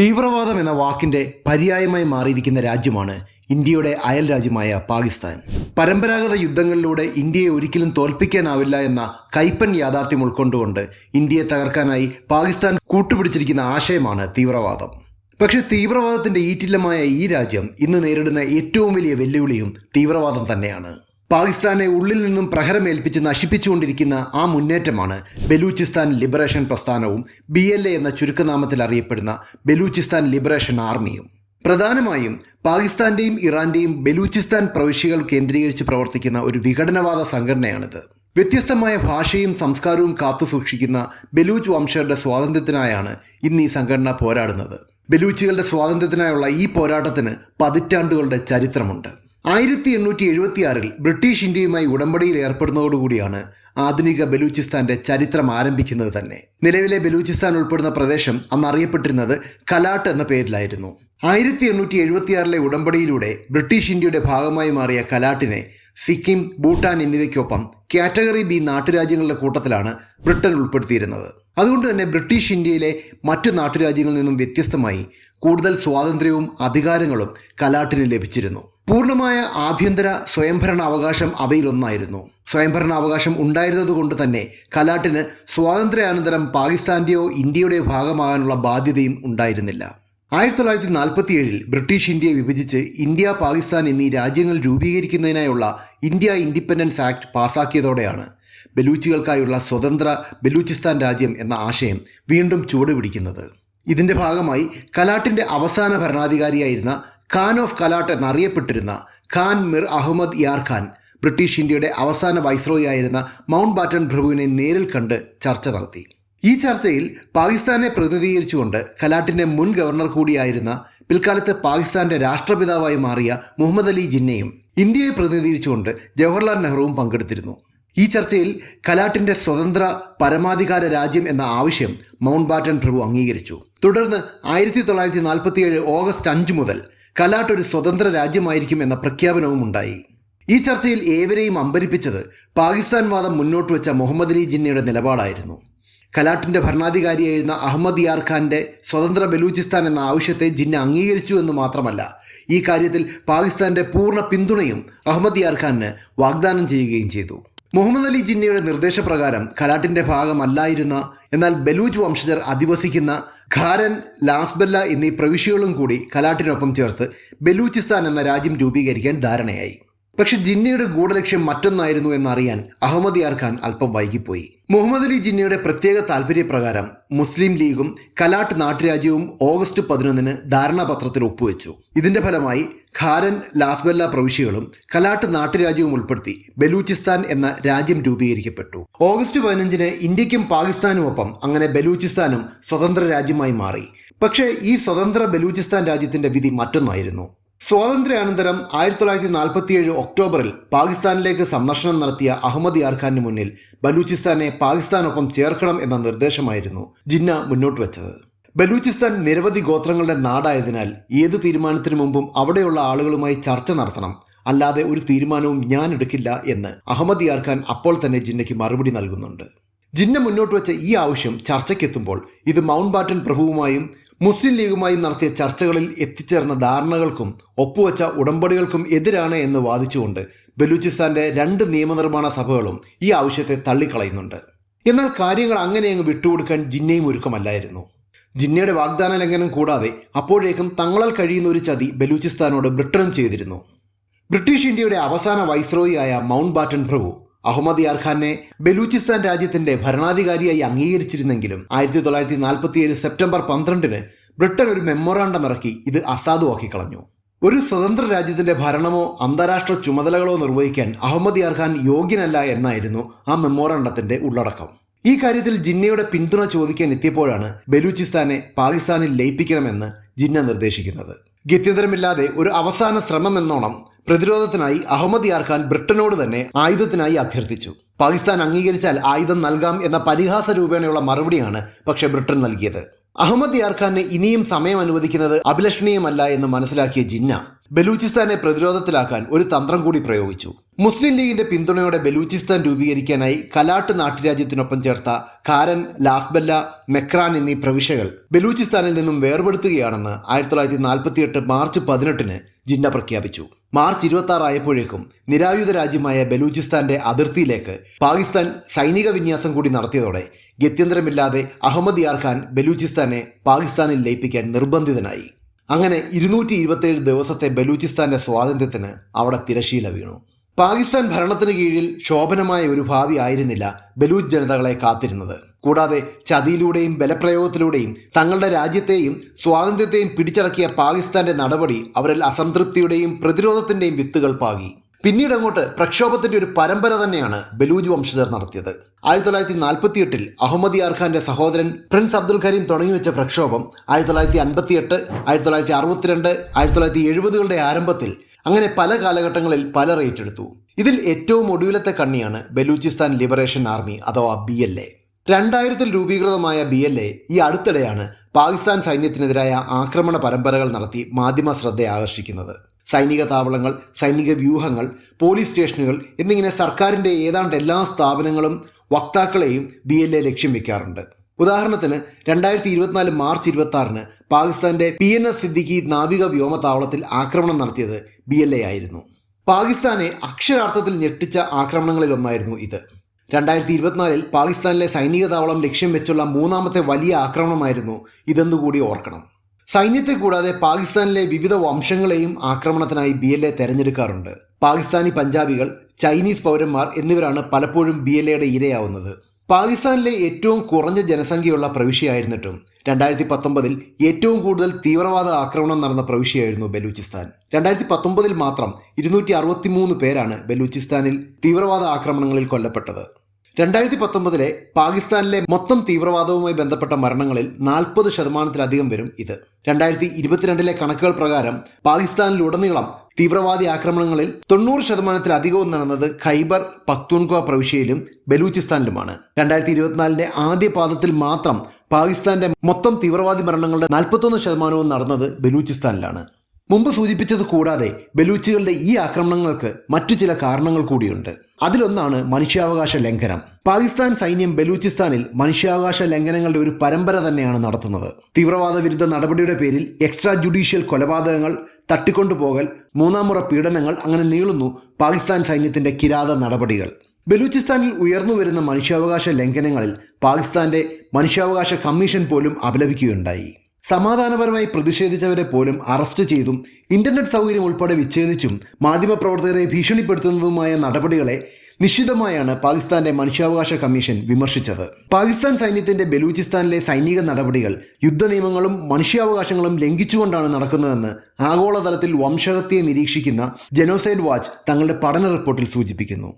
തീവ്രവാദം എന്ന വാക്കിന്റെ പര്യായമായി മാറിയിരിക്കുന്ന രാജ്യമാണ് ഇന്ത്യയുടെ അയൽ രാജ്യമായ പാകിസ്ഥാൻ. പരമ്പരാഗത യുദ്ധങ്ങളിലൂടെ ഇന്ത്യയെ ഒരിക്കലും തോൽപ്പിക്കാനാവില്ല എന്ന കൈപ്പൻ യാഥാർത്ഥ്യം ഉൾക്കൊണ്ടുകൊണ്ട് ഇന്ത്യയെ തകർക്കാനായി പാകിസ്ഥാൻ കൂട്ടുപിടിച്ചിരിക്കുന്ന ആശയമാണ് തീവ്രവാദം. പക്ഷേ തീവ്രവാദത്തിന്റെ ഈറ്റില്ലമായ ഈ രാജ്യം ഇന്ന് നേരിടുന്ന ഏറ്റവും വലിയ വെല്ലുവിളിയും തീവ്രവാദം തന്നെയാണ്. പാകിസ്ഥാനെ ഉള്ളിൽ നിന്നും പ്രഹരമേൽപ്പിച്ച് നശിപ്പിച്ചുകൊണ്ടിരിക്കുന്ന ആ മുന്നേറ്റമാണ് ബലൂചിസ്ഥാൻ ലിബറേഷൻ പ്രസ്ഥാനവും ബി എൽ എ എന്ന ചുരുക്കനാമത്തിൽ അറിയപ്പെടുന്ന ബലൂചിസ്ഥാൻ ലിബറേഷൻ ആർമിയും. പ്രധാനമായും പാകിസ്ഥാന്റെയും ഇറാന്റെയും ബലൂചിസ്ഥാൻ പ്രവിശ്യകൾ കേന്ദ്രീകരിച്ച് പ്രവർത്തിക്കുന്ന ഒരു വിഘടനവാദ സംഘടനയാണിത്. വ്യത്യസ്തമായ ഭാഷയും സംസ്കാരവും കാത്തുസൂക്ഷിക്കുന്ന ബലൂച്ച് വംശജരുടെ സ്വാതന്ത്ര്യത്തിനായാണ് ഇന്ന് ഈ സംഘടന പോരാടുന്നത്. ബലൂച്ചുകളുടെ സ്വാതന്ത്ര്യത്തിനായുള്ള ഈ പോരാട്ടത്തിന് പതിറ്റാണ്ടുകളുടെ ചരിത്രമുണ്ട്. ആയിരത്തി എണ്ണൂറ്റി എഴുപത്തിയാറിൽ ബ്രിട്ടീഷ് ഇന്ത്യയുമായി ഉടമ്പടിയിൽ ഏർപ്പെടുന്നതോടുകൂടിയാണ് ആധുനിക ബലൂചിസ്ഥാന്റെ ചരിത്രം ആരംഭിക്കുന്നത് തന്നെ. നിലവിലെ ബലൂചിസ്ഥാൻ ഉൾപ്പെടുന്ന പ്രദേശം അന്ന് അറിയപ്പെട്ടിരുന്നത് കലാട്ട് എന്ന പേരിലായിരുന്നു. ആയിരത്തി എണ്ണൂറ്റി എഴുപത്തിയാറിലെ ഉടമ്പടിയിലൂടെ ബ്രിട്ടീഷ് ഇന്ത്യയുടെ ഭാഗമായി മാറിയ കലാട്ടിനെ സിക്കിം ഭൂട്ടാൻ എന്നിവയ്ക്കൊപ്പം കാറ്റഗറി ബി നാട്ടുരാജ്യങ്ങളുടെ കൂട്ടത്തിലാണ് ബ്രിട്ടൻ ഉൾപ്പെടുത്തിയിരുന്നത്. അതുകൊണ്ട് തന്നെ ബ്രിട്ടീഷ് ഇന്ത്യയിലെ മറ്റു നാട്ടുരാജ്യങ്ങളിൽ നിന്നും വ്യത്യസ്തമായി കൂടുതൽ സ്വാതന്ത്ര്യവും അധികാരങ്ങളും കലാട്ടിന് ലഭിച്ചിരുന്നു. പൂർണമായ ആഭ്യന്തര സ്വയംഭരണാവകാശം അവയിലൊന്നായിരുന്നു. സ്വയംഭരണ അവകാശം ഉണ്ടായിരുന്നതുകൊണ്ട് തന്നെ കലാട്ടിന് സ്വാതന്ത്ര്യാനന്തരം പാകിസ്ഥാന്റെയോ ഇന്ത്യയുടെയോ ഭാഗമാകാനുള്ള ബാധ്യതയും ഉണ്ടായിരുന്നില്ല. ആയിരത്തി തൊള്ളായിരത്തി നാൽപ്പത്തി ഏഴിൽ ബ്രിട്ടീഷ് ഇന്ത്യയെ വിഭജിച്ച് ഇന്ത്യ പാകിസ്ഥാൻ എന്നീ രാജ്യങ്ങൾ രൂപീകരിക്കുന്നതിനായുള്ള ഇന്ത്യ ഇൻഡിപെൻഡൻസ് ആക്ട് പാസാക്കിയതോടെയാണ് ബലൂച്ചികൾക്കായുള്ള സ്വതന്ത്ര ബലൂചിസ്ഥാൻ രാജ്യം എന്ന ആശയം വീണ്ടും ചുവടുപിടിക്കുന്നത്. ഇതിന്റെ ഭാഗമായി കലാട്ടിന്റെ അവസാന ഭരണാധികാരിയായിരുന്ന ഖാൻ ഓഫ് കലാട്ട് എന്നറിയപ്പെട്ടിരുന്ന ഖാൻ മിർ അഹമ്മദ് യാർ ഖാൻ ബ്രിട്ടീഷ് ഇന്ത്യയുടെ അവസാന വൈസ്രോയി ആയിരുന്ന മൗണ്ട് ബാറ്റൺ പ്രഭുവിനെ നേരിൽ കണ്ട് ചർച്ച നടത്തി. ഈ ചർച്ചയിൽ പാകിസ്ഥാനെ പ്രതിനിധീകരിച്ചുകൊണ്ട് കലാട്ടിന്റെ മുൻ ഗവർണർ കൂടിയായിരുന്ന പിൽക്കാലത്ത് പാകിസ്ഥാന്റെ രാഷ്ട്രപിതാവായി മാറിയ മുഹമ്മദ് അലി ജിന്നയും ഇന്ത്യയെ പ്രതിനിധീകരിച്ചുകൊണ്ട് ജവഹർലാൽ നെഹ്റുവും പങ്കെടുത്തിരുന്നു. ഈ ചർച്ചയിൽ കലാട്ടിന്റെ സ്വതന്ത്ര പരമാധികാര രാജ്യം എന്ന ആവശ്യം മൗണ്ട് ബാറ്റൺ പ്രഭു അംഗീകരിച്ചു. തുടർന്ന് ആയിരത്തി തൊള്ളായിരത്തി നാൽപ്പത്തിയേഴ് ഓഗസ്റ്റ് അഞ്ച് മുതൽ കലാട്ട് ഒരു സ്വതന്ത്ര രാജ്യമായിരിക്കും എന്ന പ്രഖ്യാപനവും ഉണ്ടായി. ഈ ചർച്ചയിൽ ഏവരെയും അമ്പരിപ്പിച്ചത് പാകിസ്ഥാൻ വാദം മുന്നോട്ട് വെച്ച മുഹമ്മദ് അലി ജിന്നയുടെ നിലപാടായിരുന്നു. കലാട്ടിന്റെ ഭരണാധികാരിയായിരുന്ന അഹമ്മദ് യാർ സ്വതന്ത്ര ബലൂചിസ്ഥാൻ എന്ന ആവശ്യത്തെ ജിന്ന അംഗീകരിച്ചു എന്ന് മാത്രമല്ല ഈ കാര്യത്തിൽ പാകിസ്ഥാന്റെ പൂർണ പിന്തുണയും അഹമ്മദ് യാർ ഖാന് വാഗ്ദാനം ചെയ്യുകയും ചെയ്തു. മുഹമ്മദ് അലി ജിന്നയുടെ നിർദ്ദേശപ്രകാരം കലാട്ടിന്റെ ഭാഗമല്ലായിരുന്ന എന്നാൽ ബലൂജ് വംശജർ അധിവസിക്കുന്ന ഖാരൻ ലാസ്ബല്ല എന്നീ പ്രവിശ്യകളും കൂടി കലാട്ടിനൊപ്പം ചേർത്ത് ബലൂചിസ്ഥാൻ എന്ന രാജ്യം രൂപീകരിക്കാൻ ധാരണയായി. പക്ഷെ ജിന്നയുടെ ഗൂഢലക്ഷ്യം മറ്റൊന്നായിരുന്നു എന്നറിയാൻ അഹമ്മദ് ഖാൻ അല്പം വൈകിപ്പോയി. മുഹമ്മദ് അലി ജിന്നയുടെ പ്രത്യേക താല്പര്യപ്രകാരം മുസ്ലിം ലീഗും കലാട്ട് നാട്ടുരാജ്യവും ഓഗസ്റ്റ് പതിനൊന്നിന് ധാരണാപത്രത്തിൽ ഒപ്പുവെച്ചു. ഇതിന്റെ ഫലമായി ഖാരൻ ലാസ്ബെല്ല പ്രവിശ്യകളും കലാട്ട് നാട്ടുരാജ്യവും ഉൾപ്പെടുത്തി ബലൂചിസ്ഥാൻ എന്ന രാജ്യം രൂപീകരിക്കപ്പെട്ടു. ഓഗസ്റ്റ് പതിനഞ്ചിന് ഇന്ത്യക്കും പാകിസ്ഥാനുമൊപ്പം അങ്ങനെ ബലൂചിസ്ഥാനും സ്വതന്ത്ര രാജ്യമായി മാറി. പക്ഷേ ഈ സ്വതന്ത്ര ബലൂചിസ്ഥാൻ രാജ്യത്തിന്റെ വിധി മറ്റൊന്നായിരുന്നു. സ്വാതന്ത്ര്യാനന്തരം ആയിരത്തി തൊള്ളായിരത്തി നാൽപ്പത്തിയേഴ് ഒക്ടോബറിൽ പാകിസ്ഥാനിലേക്ക് സന്ദർശനം നടത്തിയ അഹമ്മദ് യാർഖാന് മുന്നിൽ ബലൂചിസ്ഥാനെ പാകിസ്ഥാനൊപ്പം ചേർക്കണം എന്ന നിർദ്ദേശമായിരുന്നു ജിന്ന മുന്നോട്ട് വെച്ചത്. ബലൂചിസ്ഥാൻ നിരവധി ഗോത്രങ്ങളുടെ നാടായതിനാൽ ഏത് തീരുമാനത്തിനു മുമ്പും അവിടെയുള്ള ആളുകളുമായി ചർച്ച നടത്തണം. അല്ലാതെ ഒരു തീരുമാനവും ഞാൻ എടുക്കില്ല എന്ന് അഹമ്മദ് യാർഖാൻ അപ്പോൾ തന്നെ ജിന്നയ്ക്ക് മറുപടി നൽകുന്നുണ്ട്. ജിന്ന മുന്നോട്ട് വെച്ച ഈ ആവശ്യം ചർച്ചയ്ക്കെത്തുമ്പോൾ ഇത് മൗണ്ട് ബാറ്റൻ പ്രഭുവുമായും മുസ്ലിം ലീഗുമായും നടത്തിയ ചർച്ചകളിൽ എത്തിച്ചേർന്ന ധാരണകൾക്കും ഒപ്പുവെച്ച ഉടമ്പടികൾക്കും എതിരാണ് എന്ന് വാദിച്ചുകൊണ്ട് ബലൂചിസ്ഥാന്റെ രണ്ട് നിയമനിർമ്മാണ സഭകളും ഈ ആവശ്യത്തെ തള്ളിക്കളയുന്നുണ്ട്. എന്നാൽ കാര്യങ്ങൾ അങ്ങനെ അങ്ങ് വിട്ടുകൊടുക്കാൻ ജിന്നയും ഒരുക്കമല്ലായിരുന്നു. ജിന്നയുടെ വാഗ്ദാന ലംഘനം കൂടാതെ അപ്പോഴേക്കും തങ്ങളാൽ കഴിയുന്ന ഒരു ചതി ബലൂചിസ്ഥാനോട് ബ്രിട്ടനും ചെയ്തിരുന്നു. ബ്രിട്ടീഷ് ഇന്ത്യയുടെ അവസാന വൈസ്രോയിയായ മൗണ്ട് ബാറ്റൻ പ്രഭു അഹമ്മദ് യാർഖാനെ ബലൂചിസ്ഥാൻ രാജ്യത്തിന്റെ ഭരണാധികാരിയായി അംഗീകരിച്ചിരുന്നെങ്കിലും ആയിരത്തി തൊള്ളായിരത്തി നാൽപ്പത്തിയേഴ് സെപ്റ്റംബർ പന്ത്രണ്ടിന് ബ്രിട്ടൻ ഒരു മെമ്മോറാണ്ടം ഇറക്കി ഇത് അസാധുവാക്കി കളഞ്ഞു. ഒരു സ്വതന്ത്ര രാജ്യത്തിന്റെ ഭരണമോ അന്താരാഷ്ട്ര ചുമതലകളോ നിർവഹിക്കാൻ അഹമ്മദ് യാർഖാൻ യോഗ്യനല്ല എന്നായിരുന്നു ആ മെമ്മോറാണ്ടത്തിന്റെ ഉള്ളടക്കം. ഈ കാര്യത്തിൽ ജിന്നയുടെ പിന്തുണ ചോദിക്കാൻ എത്തിയപ്പോഴാണ് ബലൂചിസ്ഥാനെ പാകിസ്ഥാനിൽ ലയിപ്പിക്കണമെന്ന് ജിന്ന നിർദ്ദേശിക്കുന്നത്. ഗത്യന്തരമില്ലാതെ ഒരു അവസാന ശ്രമം എന്നോണം പ്രതിരോധത്തിനായി അഹമ്മദ് യാർഖാൻ ബ്രിട്ടനോട് തന്നെ ആയുധത്തിനായി അഭ്യർത്ഥിച്ചു. പാകിസ്ഥാൻ അംഗീകരിച്ചാൽ ആയുധം നൽകാം എന്ന പരിഹാസ രൂപേണയുള്ള മറുപടിയാണ് പക്ഷേ ബ്രിട്ടൻ നൽകിയത്. അഹമ്മദ് യാർഖാനെ ഇനിയും സമയം അനുവദിക്കുന്നത് അഭിലഷണീയമല്ല എന്ന് മനസ്സിലാക്കിയ ജിന്ന ബലൂചിസ്ഥാനെ പ്രതിരോധത്തിലാക്കാൻ ഒരു തന്ത്രം കൂടി പ്രയോഗിച്ചു. മുസ്ലിം ലീഗിന്റെ പിന്തുണയോടെ ബലൂചിസ്ഥാൻ രൂപീകരിക്കാനായി കലാട്ട് നാട്ടുരാജ്യത്തിനൊപ്പം ചേർത്ത കാരൻ ലാസ്ബല്ല മെക്രാൻ എന്നീ പ്രവിശ്യകൾ ബലൂചിസ്ഥാനിൽ നിന്നും വേർപെടുത്തുകയാണെന്ന് ആയിരത്തി തൊള്ളായിരത്തി നാൽപ്പത്തിയെട്ട് മാർച്ച് പതിനെട്ടിന് ജിന്ന പ്രഖ്യാപിച്ചു. മാർച്ച് ഇരുപത്തി ആറായപ്പോഴേക്കും നിരായുധ രാജ്യമായ ബലൂചിസ്ഥാന്റെ അതിർത്തിയിലേക്ക് പാകിസ്ഥാൻ സൈനിക വിന്യാസം കൂടി നടത്തിയതോടെ ഗത്യന്തരമില്ലാതെ അഹമ്മദ് യാർഖാൻ ബലൂചിസ്ഥാനെ പാകിസ്ഥാനിൽ ലയിപ്പിക്കാൻ നിർബന്ധിതനായി. അങ്ങനെ ഇരുന്നൂറ്റി ഇരുപത്തിയേഴ് ദിവസത്തെ ബലൂചിസ്ഥാന്റെ സ്വാതന്ത്ര്യത്തിന് അവിടെ തിരശീല വീണു. പാകിസ്ഥാൻ ഭരണത്തിന് കീഴിൽ ശോഭനമായ ഒരു ഭാവി ആയിരുന്നില്ല ബലൂച്ച് ജനതകളെ കാത്തിരുന്നത്. കൂടാതെ ചതിയിലൂടെയും ബലപ്രയോഗത്തിലൂടെയും തങ്ങളുടെ രാജ്യത്തെയും സ്വാതന്ത്ര്യത്തെയും പിടിച്ചടക്കിയ പാകിസ്ഥാന്റെ നടപടി അവരിൽ അസംതൃപ്തിയുടെയും പ്രതിരോധത്തിന്റെയും വിത്തുകൾ പാകി. പിന്നീട് അങ്ങോട്ട് പ്രക്ഷോഭത്തിന്റെ ഒരു പരമ്പര തന്നെയാണ് ബലൂജ് വംശജർ നടത്തിയത്. ആയിരത്തി തൊള്ളായിരത്തി നാൽപ്പത്തി എട്ടിൽ അഹമ്മദ് ഖാന്റെ സഹോദരൻ പ്രിൻസ് അബ്ദുൽ കരീം തുടങ്ങി വെച്ച പ്രക്ഷോഭം ആയിരത്തി തൊള്ളായിരത്തി അൻപത്തി എട്ട് ആയിരത്തി തൊള്ളായിരത്തി അറുപത്തിരണ്ട് ആയിരത്തി തൊള്ളായിരത്തി എഴുപതുകളുടെ ആരംഭത്തിൽ അങ്ങനെ പല കാലഘട്ടങ്ങളിൽ പല റേറ്റ് എടുത്തു ഇതിൽ ഏറ്റവും ഒടുവിലത്തെ കണ്ണിയാണ് ബലൂചിസ്ഥാൻ ലിബറേഷൻ ആർമി അഥവാ ബി എൽ എ. രണ്ടായിരത്തിൽ രൂപീകൃതമായ ബി എൽ എ ഈ അടുത്തിടെയാണ് പാകിസ്ഥാൻ സൈന്യത്തിനെതിരായ ആക്രമണ പരമ്പരകൾ നടത്തി മാധ്യമ ശ്രദ്ധ ആകർഷിക്കുന്നത്. സൈനിക താവളങ്ങൾ സൈനിക വ്യൂഹങ്ങൾ പോലീസ് സ്റ്റേഷനുകൾ എന്നിങ്ങനെ സർക്കാരിന്റെ ഏതാണ്ട് എല്ലാ സ്ഥാപനങ്ങളും വക്താക്കളെയും ബി എൽ എ ലക്ഷ്യം വെക്കാറുണ്ട്. ഉദാഹരണത്തിന് രണ്ടായിരത്തി ഇരുപത്തിനാല് മാർച്ച് ഇരുപത്തി ആറിന് പാകിസ്ഥാന്റെ പി എൻ എസ് സിദ്ദിഖി നാവിക വ്യോമതാവളത്തിൽ ആക്രമണം നടത്തിയത് ബി എൽ എ ആയിരുന്നു. പാകിസ്ഥാനെ അക്ഷരാർത്ഥത്തിൽ ഞെട്ടിച്ച ആക്രമണങ്ങളിലൊന്നായിരുന്നു ഇത്. രണ്ടായിരത്തി ഇരുപത്തിനാലിൽ പാകിസ്ഥാനിലെ സൈനിക താവളം ലക്ഷ്യം വെച്ചുള്ള മൂന്നാമത്തെ വലിയ ആക്രമണമായിരുന്നു ഇതെന്നുകൂടി ഓർക്കണം. സൈന്യത്തെ കൂടാതെ പാകിസ്ഥാനിലെ വിവിധ വംശങ്ങളെയും ആക്രമണത്തിനായി ബി എൽ എ തെരഞ്ഞെടുക്കാറുണ്ട്. പാകിസ്ഥാനി പഞ്ചാബികൾ ചൈനീസ് പൗരന്മാർ എന്നിവരാണ് പലപ്പോഴും ബി എൽ എയുടെ ഇരയാവുന്നത്. പാകിസ്ഥാനിലെ ഏറ്റവും കുറഞ്ഞ ജനസംഖ്യയുള്ള പ്രവിശ്യയായിരുന്നിട്ടും രണ്ടായിരത്തി പത്തൊമ്പതിൽ ഏറ്റവും കൂടുതൽ തീവ്രവാദ ആക്രമണം നടന്ന പ്രവിശ്യയായിരുന്നു ബലൂചിസ്ഥാൻ. രണ്ടായിരത്തി പത്തൊമ്പതിൽ മാത്രം ഇരുന്നൂറ്റി അറുപത്തിമൂന്ന് പേരാണ് ബലൂചിസ്ഥാനിൽ തീവ്രവാദ ആക്രമണങ്ങളിൽ കൊല്ലപ്പെട്ടത്. രണ്ടായിരത്തി പത്തൊമ്പതിലെ പാകിസ്ഥാനിലെ മൊത്തം തീവ്രവാദവുമായി ബന്ധപ്പെട്ട മരണങ്ങളിൽ നാൽപ്പത് ശതമാനത്തിലധികം വരും ഇത്. രണ്ടായിരത്തി ഇരുപത്തിരണ്ടിലെ കണക്കുകൾ പ്രകാരം പാകിസ്ഥാനിലുടനീളം തീവ്രവാദി ആക്രമണങ്ങളിൽ തൊണ്ണൂറ് ശതമാനത്തിലധികവും നടന്നത് ഖൈബർ പക്തൂൺഖ്വ പ്രവിശ്യയിലും ബലൂചിസ്ഥാനിലുമാണ്. രണ്ടായിരത്തി ഇരുപത്തിനാലിന്റെ ആദ്യ പാദത്തിൽ മാത്രം പാകിസ്ഥാന്റെ മൊത്തം തീവ്രവാദി മരണങ്ങളുടെ നാൽപ്പത്തൊന്ന് ശതമാനവും നടന്നത് ബലൂചിസ്ഥാനിലാണ്. മുമ്പ് സൂചിപ്പിച്ചത് കൂടാതെ ബലൂച്ചുകളുടെ ഈ ആക്രമണങ്ങൾക്ക് മറ്റു ചില കാരണങ്ങൾ കൂടിയുണ്ട്. അതിലൊന്നാണ് മനുഷ്യാവകാശ ലംഘനം. പാകിസ്ഥാൻ സൈന്യം ബലൂചിസ്ഥാനിൽ മനുഷ്യാവകാശ ലംഘനങ്ങളുടെ ഒരു പരമ്പര തന്നെയാണ് നടത്തുന്നത്. തീവ്രവാദ വിരുദ്ധ നടപടിയുടെ പേരിൽ എക്സ്ട്രാ ജുഡീഷ്യൽ കൊലപാതകങ്ങൾ തട്ടിക്കൊണ്ടുപോകൽ മൂന്നാം മുറ പീഡനങ്ങൾ അങ്ങനെ നീളുന്നു പാകിസ്ഥാൻ സൈന്യത്തിന്റെ കിരാത നടപടികൾ. ബലൂചിസ്ഥാനിൽ ഉയർന്നു വരുന്ന മനുഷ്യാവകാശ ലംഘനങ്ങളിൽ പാകിസ്ഥാന്റെ മനുഷ്യാവകാശ കമ്മീഷൻ പോലും അപലപിക്കുകയുണ്ടായി. സമാധാനപരമായി പ്രതിഷേധിച്ചവരെ പോലും അറസ്റ്റ് ചെയ്തും ഇന്റർനെറ്റ് സൗകര്യം ഉൾപ്പെടെ വിച്ഛേദിച്ചും മാധ്യമപ്രവർത്തകരെ ഭീഷണിപ്പെടുത്തുന്നതുമായ നടപടികളെ നിശ്ചിതമായാണ് പാകിസ്ഥാന്റെ മനുഷ്യാവകാശ കമ്മീഷൻ വിമർശിച്ചത്. പാകിസ്ഥാൻ സൈന്യത്തിന്റെ ബലൂചിസ്ഥാനിലെ സൈനിക നടപടികൾ യുദ്ധനിയമങ്ങളും മനുഷ്യാവകാശങ്ങളും ലംഘിച്ചുകൊണ്ടാണ് നടക്കുന്നതെന്ന് ആഗോളതലത്തിൽ വംശഹത്യയെ നിരീക്ഷിക്കുന്ന ജനോസൈഡ് വാച്ച് തങ്ങളുടെ പഠന റിപ്പോർട്ടിൽ സൂചിപ്പിക്കുന്നു.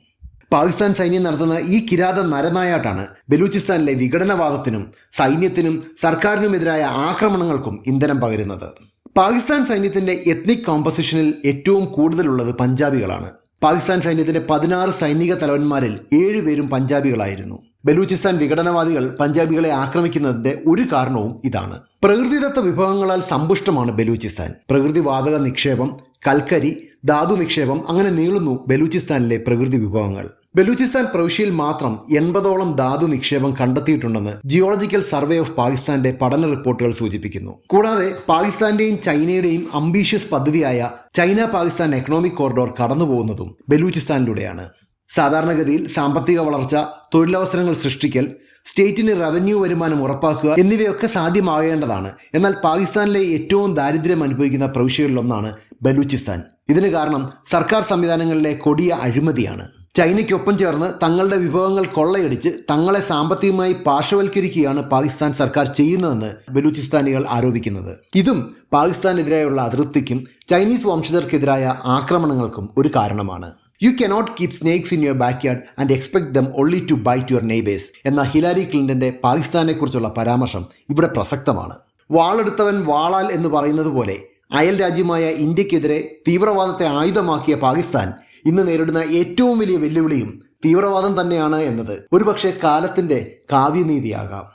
പാകിസ്ഥാൻ സൈന്യം നടത്തുന്ന ഈ കിരാത നരനായാട്ടാണ് ബലൂചിസ്ഥാനിലെ വിഘടനവാദത്തിനും സൈന്യത്തിനും സർക്കാരിനുമെതിരായ ആക്രമണങ്ങൾക്കും ഇന്ധനം പകരുന്നത്. പാകിസ്ഥാൻ സൈന്യത്തിന്റെ എത്നിക് കോമ്പസിഷനിൽ ഏറ്റവും കൂടുതലുള്ളത് പഞ്ചാബികളാണ്. പാകിസ്ഥാൻ സൈന്യത്തിന്റെ പതിനാറ് സൈനിക തലവന്മാരിൽ ഏഴുപേരും പഞ്ചാബികളായിരുന്നു. ബലൂചിസ്ഥാൻ വിഘടനവാദികൾ പഞ്ചാബികളെ ആക്രമിക്കുന്നതിന്റെ ഒരു കാരണവും ഇതാണ്. പ്രകൃതിദത്ത വിഭവങ്ങളാൽ സമ്പുഷ്ടമാണ് ബലൂചിസ്ഥാൻ. പ്രകൃതിവാതക നിക്ഷേപം കൽക്കരി ധാതു നിക്ഷേപം അങ്ങനെ നീളുന്നു ബലൂചിസ്ഥാനിലെ പ്രകൃതി വിഭവങ്ങൾ. ബലൂചിസ്ഥാൻ പ്രവിശ്യയിൽ മാത്രം എൺപതോളം ധാതു നിക്ഷേപം കണ്ടെത്തിയിട്ടുണ്ടെന്ന് ജിയോളജിക്കൽ സർവേ ഓഫ് പാകിസ്ഥാന്റെ പഠന റിപ്പോർട്ടുകൾ സൂചിപ്പിക്കുന്നു. കൂടാതെ പാകിസ്ഥാന്റെയും ചൈനയുടെയും അംബീഷ്യസ് പദ്ധതിയായ ചൈന പാകിസ്ഥാൻ എക്കണോമിക് കോറിഡോർ കടന്നുപോകുന്നതും ബലൂചിസ്ഥാനിലൂടെയാണ്. സാധാരണഗതിയിൽ സാമ്പത്തിക വളർച്ച തൊഴിലവസരങ്ങൾ സൃഷ്ടിക്കൽ സ്റ്റേറ്റിന് റവന്യൂ വരുമാനം ഉറപ്പാക്കുക എന്നിവയൊക്കെ സാധ്യമാകേണ്ടതാണ്. എന്നാൽ പാകിസ്ഥാനിലെ ഏറ്റവും ദാരിദ്ര്യം അനുഭവിക്കുന്ന പ്രവിശ്യകളിലൊന്നാണ് ബലൂചിസ്ഥാൻ. ഇതിന് കാരണം സർക്കാർ സംവിധാനങ്ങളിലെ കൊടിയ അഴിമതിയാണ്. ചൈനയ്ക്കൊപ്പം ചേർന്ന് തങ്ങളുടെ വിഭവങ്ങൾ കൊള്ളയടിച്ച് തങ്ങളെ സാമ്പത്തികമായി പാർശ്വവൽക്കരിക്കുകയാണ് പാകിസ്ഥാൻ സർക്കാർ ചെയ്യുന്നതെന്ന് ബലൂചിസ്ഥാനികൾ ആരോപിക്കുന്നത്. ഇതും പാകിസ്ഥാനെതിരായുള്ള അതൃപ്തിക്കും ചൈനീസ് വംശജർക്കെതിരായ ആക്രമണങ്ങൾക്കും ഒരു കാരണമാണ്. You cannot keep snakes in your backyard and expect them only to bite your neighbours എന്ന ഹിലാരി ക്ലിന്റന്റെ പാകിസ്ഥാനെക്കുറിച്ചുള്ള പരാമർശം ഇവിടെ പ്രസക്തമാണ്. വാളെടുത്തവൻ വാളാൽ എന്ന് പറയുന്നത് പോലെ അയൽ രാജ്യമായ ഇന്ത്യക്കെതിരെ തീവ്രവാദത്തെ ആയുധമാക്കിയ പാകിസ്ഥാൻ ഇന്ന് നേരിടുന്ന ഏറ്റവും വലിയ വെല്ലുവിളിയും തീവ്രവാദം തന്നെയാണ് എന്നത്. ഒരുപക്ഷെ കാലത്തിന്റെ കാവ്യനീതിയാകാം.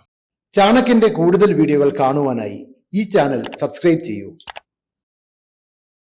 ചാണക്യന്റെ കൂടുതൽ വീഡിയോകൾ കാണുവാനായി ഈ ചാനൽ സബ്സ്ക്രൈബ് ചെയ്യൂ.